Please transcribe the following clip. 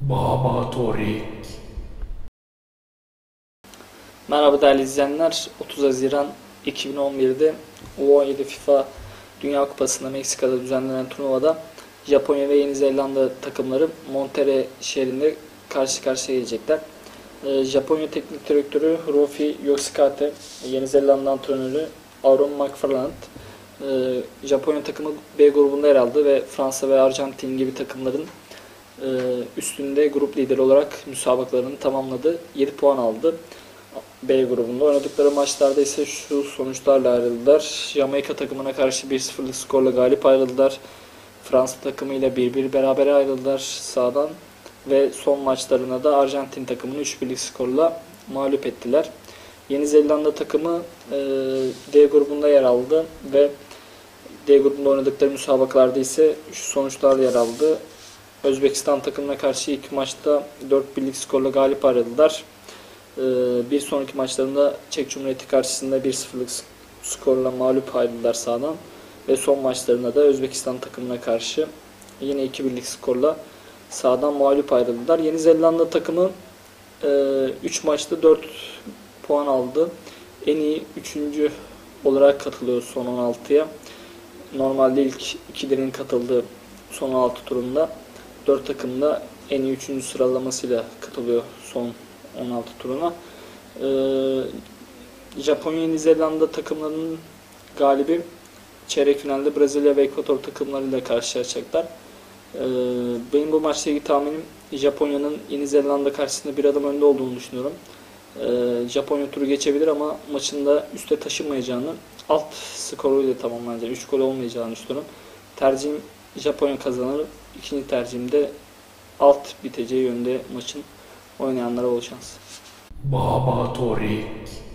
Baba Torik. Merhaba değerli izleyenler. 30 Haziran 2011'de U17 FIFA Dünya Kupası'nda Meksika'da düzenlenen turnuvada Japonya ve Yeni Zelanda takımları Monterrey şehrinde karşı karşıya gelecekler. Ee, Japonya Teknik Direktörü Rofi Yoshikate, Yeni Zelanda antrenörü Aaron McFarland, e, Japonya takımı B grubunda yer aldı ve Fransa ve Arjantin gibi takımların e, üstünde grup lideri olarak müsabakalarını tamamladı. 7 puan aldı. B grubunda oynadıkları maçlarda ise şu sonuçlarla ayrıldılar. Jamaika takımına karşı 1-0'lık skorla galip ayrıldılar. Fransa takımıyla 1-1 beraber ayrıldılar sağdan ve son maçlarına da Arjantin takımını 3-1'lik skorla mağlup ettiler. Yeni Zelanda takımı e, D grubunda yer aldı ve D grubunda oynadıkları müsabakalarda ise şu sonuçlarla yer aldı. Özbekistan takımına karşı ilk maçta 4-1'lik skorla galip ayrıldılar. Ee, Bir sonraki maçlarında Çek Cumhuriyeti karşısında 1-0'lık skorla mağlup ayrıldılar sağdan. Ve son maçlarında da Özbekistan takımına karşı yine 2-1'lik skorla sağdan mağlup ayrıldılar. Yeni Zelanda takımı 3 maçta 4 puan aldı. En iyi 3. olarak katılıyor son 16'ya. Normalde ilk ikilerin katıldığı son 16 turunda 4 takım da en iyi 3. sıralamasıyla katılıyor son 16 turuna. Ee, Japonya Yeni Zelanda takımlarının galibi çeyrek finalde Brezilya ve Ekvator takımlarıyla karşılaşacaklar. Ee, benim bu maçla ilgili tahminim Japonya'nın Yeni Zelanda karşısında bir adım önde olduğunu düşünüyorum. Ee, Japonya turu geçebilir ama maçında üste taşımayacağını, alt skoruyla tamamlanacağını, 3 gol olmayacağını düşünüyorum. Tercihim Japonya kazanır. İkinci tercihimde alt biteceği yönde maçın oynayanlara bol şans. Baba Torik.